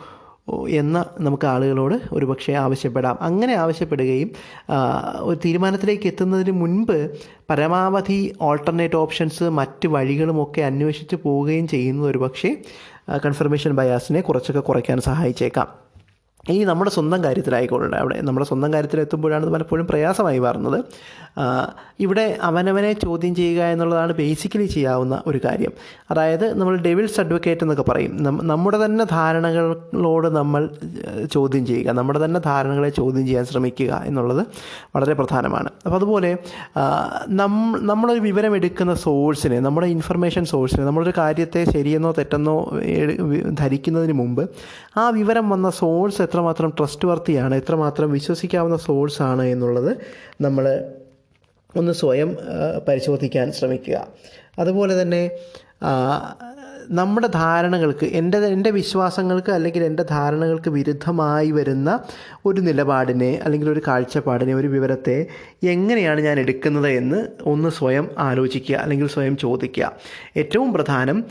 എന്ന നമുക്ക് ആളുകളോട് ഒരുപക്ഷെ ആവശ്യപ്പെടാം. അങ്ങനെ ആവശ്യപ്പെടുകയും ഒരു തീരുമാനത്തിലേക്ക് എത്തുന്നതിന് മുൻപ് പരമാവധി ഓൾട്ടർനേറ്റ് ഓപ്ഷൻസ് മറ്റ് വഴികളുമൊക്കെ അന്വേഷിച്ച് പോവുകയും ചെയ്യുന്നത് ഒരുപക്ഷെ കൺഫർമേഷൻ ബയാസിനെ കുറച്ചൊക്കെ കുറയ്ക്കാൻ സഹായിച്ചേക്കാം. ഇനി നമ്മുടെ സ്വന്തം കാര്യത്തിലായിക്കൊള്ളട്ടെ. അവിടെ നമ്മുടെ സ്വന്തം കാര്യത്തിലെത്തുമ്പോഴാണ് ഇത് പലപ്പോഴും പ്രയാസമായി മാറുന്നത്. ഇവിടെ അവനവനെ ചോദ്യം ചെയ്യുക എന്നുള്ളതാണ് ബേസിക്കലി ചെയ്യാവുന്ന ഒരു കാര്യം. അതായത് നമ്മൾ ഡെവിൾസ് അഡ്വക്കേറ്റ് എന്നൊക്കെ പറയും. നമ്മുടെ തന്നെ ധാരണകളോട് നമ്മൾ ചോദ്യം ചെയ്യുക. നമ്മുടെ തന്നെ ധാരണകളെ ചോദ്യം ചെയ്യാൻ ശ്രമിക്കുക എന്നുള്ളത് വളരെ പ്രധാനമാണ്. അപ്പോൾ അതുപോലെ നമ്മളൊരു വിവരം എടുക്കുന്ന സോഴ്സിനെ നമ്മുടെ ഇൻഫർമേഷൻ സോഴ്സിനെ നമ്മളൊരു കാര്യത്തെ ശരിയെന്നോ തെറ്റെന്നോ ധരിക്കുന്നതിന് മുമ്പ് ആ വിവരം വന്ന സോഴ്സ് എത്രമാത്രം ട്രസ്റ്റ് വർത്തിയാണ് എത്രമാത്രം വിശ്വസിക്കാവുന്ന സോഴ്സാണ് എന്നുള്ളത് നമ്മൾ ഒന്ന് സ്വയം പരിശോധിക്കാൻ ശ്രമിക്കുക. അതുപോലെ തന്നെ നമ്മുടെ ധാരണകൾക്ക് എന്റെ എന്റെ വിശ്വാസങ്ങൾക്ക് അല്ലെങ്കിൽ എന്റെ ധാരണകൾക്ക് വിരുദ്ധമായി വരുന്ന ഒരു നിലപാടിനെ അല്ലെങ്കിൽ ഒരു കാഴ്ചപ്പാടിനെ ഒരു വിവരത്തെ എങ്ങനെയാണ് ഞാൻ എടുക്കുന്നത് എന്ന് ഒന്ന് സ്വയം ആലോചിക്കുക അല്ലെങ്കിൽ സ്വയം ചോദിക്കുക. ഏറ്റവും പ്രധാനം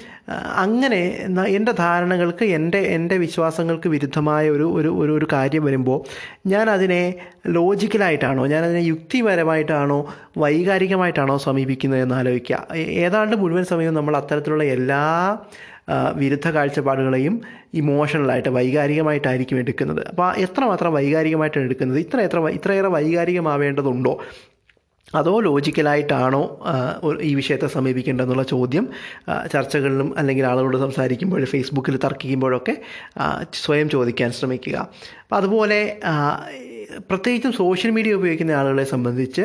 അങ്ങനെ എന്റെ ധാരണകൾക്ക് എന്റെ എന്റെ വിശ്വാസങ്ങൾക്ക് വിരുദ്ധമായ ഒരു ഒരു ഒരു ഒരു കാര്യം വരുമ്പോൾ ഞാൻ അതിനെ ലോജിക്കലായിട്ടാണോ ഞാൻ അതിനെ യുക്തിപരമായിട്ടാണോ വൈകാരികമായിട്ടാണോ സമീപിക്കുന്നത് എന്ന് ആലോചിക്കുക. ഏതാണ്ട് മുഴുവൻ സമയവും നമ്മൾ അത്തരത്തിലുള്ള എല്ലാ വിരുദ്ധ കാഴ്ചപ്പാടുകളെയും ഇമോഷണലായിട്ട് വൈകാരികമായിട്ടായിരിക്കും എടുക്കുന്നത്. അപ്പോൾ എത്രമാത്രം വൈകാരികമായിട്ടാണ് എടുക്കുന്നത്? ഇത്ര എത്ര ഇത്രയേറെ വൈകാരികമാവേണ്ടതുണ്ടോ? അതോ ലോജിക്കലായിട്ടാണോ ഈ വിഷയത്തെ സമീപിക്കേണ്ടതെന്നുള്ള ചോദ്യം ചർച്ചകളിലും അല്ലെങ്കിൽ ആളുകളോട് സംസാരിക്കുമ്പോൾ ഫേസ്ബുക്കിൽ തർക്കിക്കുമ്പോഴൊക്കെ സ്വയം ചോദിക്കാൻ ശ്രമിക്കുക. അപ്പോൾ അതുപോലെ പ്രത്യേകിച്ചും സോഷ്യൽ മീഡിയ ഉപയോഗിക്കുന്ന ആളുകളെ സംബന്ധിച്ച്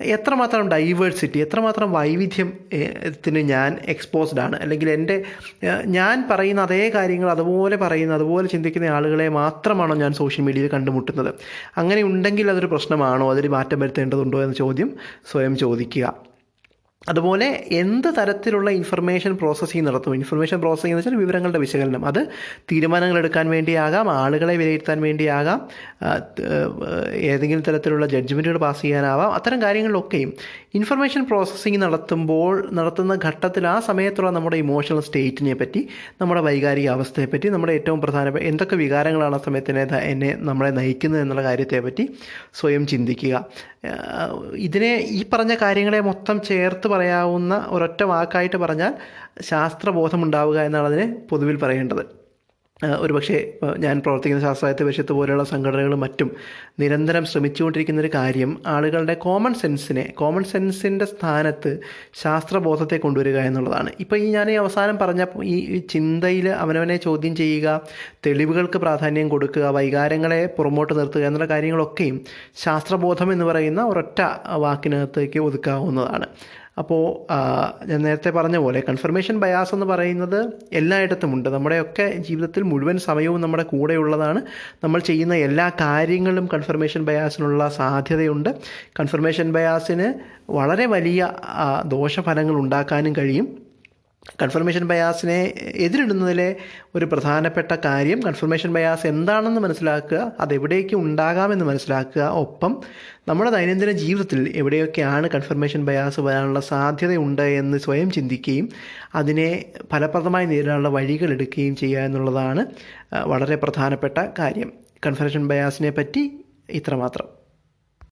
എത്രമാത്രം ഡൈവേഴ്സിറ്റി എത്രമാത്രം വൈവിധ്യം ത്തിന് ഞാൻ എക്സ്പോസ്ഡ് ആണ്. അല്ലെങ്കിൽ എന്റെ ഞാൻ പറയുന്ന അതേ കാര്യങ്ങൾ അതുപോലെ പറയുന്ന അതുപോലെ ചിന്തിക്കുന്ന ആളുകളെ മാത്രമാണോ ഞാൻ സോഷ്യൽ മീഡിയയിൽ കണ്ടുമുട്ടുന്നത്? അങ്ങനെ ഉണ്ടെങ്കിൽ അതൊരു പ്രശ്നമാണോ? അതിൽ മാറ്റം വരുത്തേണ്ടതുണ്ടോ എന്ന ചോദ്യം സ്വയം ചോദിക്കുക. അതുപോലെ എന്ത് തരത്തിലുള്ള ഇൻഫർമേഷൻ പ്രോസസ്സിംഗ് നടത്തും? ഇൻഫർമേഷൻ പ്രോസസ്സിംഗ് എന്ന് വെച്ചാൽ വിവരങ്ങളുടെ വിശകലനം. അത് തീരുമാനങ്ങൾ എടുക്കാൻ വേണ്ടിയാകാം ആളുകളെ വിലയിരുത്താൻ വേണ്ടിയാകാം ഏതെങ്കിലും തരത്തിലുള്ള ജഡ്ജ്മെന്റുകൾ പാസ് ചെയ്യാനാവാം അത്തരം കാര്യങ്ങളിലൊക്കെയും. ഇൻഫർമേഷൻ പ്രോസസ്സിംഗ് നടത്തുമ്പോൾ നടത്തുന്ന ഘട്ടത്തിൽ ആ സമയത്തുള്ള നമ്മുടെ ഇമോഷണൽ സ്റ്റേറ്റിനെ പറ്റി നമ്മുടെ വൈകാരിക അവസ്ഥയെ പറ്റി നമ്മുടെ ഏറ്റവും പ്രധാനപ്പെട്ട എന്തൊക്കെ വികാരങ്ങളാണ് ആ സമയത്തിനെ എന്നെ നമ്മളെ നയിക്കുന്നത് എന്നുള്ള കാര്യത്തെ പറ്റി സ്വയം ചിന്തിക്കുക. ഇതിനെ ഈ പറഞ്ഞ കാര്യങ്ങളെ മൊത്തം ചേർത്ത് പറയാവുന്ന ഒരൊറ്റ വാക്കായിട്ട് പറഞ്ഞാൽ ശാസ്ത്രബോധമുണ്ടാവുക എന്നാണ് അതിനെ പൊതുവിൽ പറയേണ്ടത്. ഒരു ഒരുപക്ഷെ ഞാൻ പ്രവർത്തിക്കുന്ന ശാസ്ത്രായത്തെ പരിഷത്ത് പോലെയുള്ള സംഘടനകളും മറ്റും നിരന്തരം ശ്രമിച്ചുകൊണ്ടിരിക്കുന്ന ഒരു കാര്യം ആളുകളുടെ കോമൺ സെൻസിനെ കോമൺ സെൻസിന്റെ സ്ഥാനത്ത് ശാസ്ത്രബോധത്തെ കൊണ്ടുവരിക എന്നുള്ളതാണ്. ഇപ്പോൾ ഈ ഞാൻ ഈ അവസാനം പറഞ്ഞ ഈ ചിന്തയിൽ അവനവനെ ചോദ്യം ചെയ്യുക തെളിവുകൾക്ക് പ്രാധാന്യം കൊടുക്കുക വൈകാരങ്ങളെ പുറമോട്ട് നിർത്തുക എന്നുള്ള കാര്യങ്ങളൊക്കെയും ശാസ്ത്രബോധം എന്ന് പറയുന്ന ഒരൊറ്റ വാക്കിനകത്തേക്ക് ഒതുക്കാവുന്നതാണ്. അപ്പോൾ ഞാൻ നേരത്തെ പറഞ്ഞ പോലെ കൺഫർമേഷൻ ബയാസ് എന്ന് പറയുന്നത് എല്ലായിടത്തും ഉണ്ട് നമ്മുടെയൊക്കെ ജീവിതത്തിൽ മുഴുവൻ സമയവും നമ്മുടെ കൂടെയുള്ളതാണ്. നമ്മൾ ചെയ്യുന്ന എല്ലാ കാര്യങ്ങളും കൺഫർമേഷൻ ബയാസിനുള്ള സാധ്യതയുണ്ട്. കൺഫർമേഷൻ ബയാസിന് വളരെ വലിയ ദോഷഫലങ്ങൾ ഉണ്ടാക്കാനും കഴിയും. കൺഫർമേഷൻ ബയാസിനെ എതിരിടുന്നതിലെ ഒരു പ്രധാനപ്പെട്ട കാര്യം കൺഫർമേഷൻ ബയാസ് എന്താണെന്ന് മനസ്സിലാക്കുക അതെവിടേക്ക് ഉണ്ടാകാമെന്ന് മനസ്സിലാക്കുക. ഒപ്പം നമ്മുടെ ദൈനംദിന ജീവിതത്തിൽ എവിടെയൊക്കെയാണ് കൺഫർമേഷൻ ബയാസ് വരാനുള്ള സാധ്യതയുണ്ട് എന്ന് സ്വയം ചിന്തിക്കുകയും അതിനെ ഫലപ്രദമായി നേരിടാനുള്ള വഴികൾ എടുക്കുകയും ചെയ്യുക എന്നുള്ളതാണ് വളരെ പ്രധാനപ്പെട്ട കാര്യം. കൺഫർമേഷൻ ബയാസിനെ പറ്റി ഇത്രമാത്രം.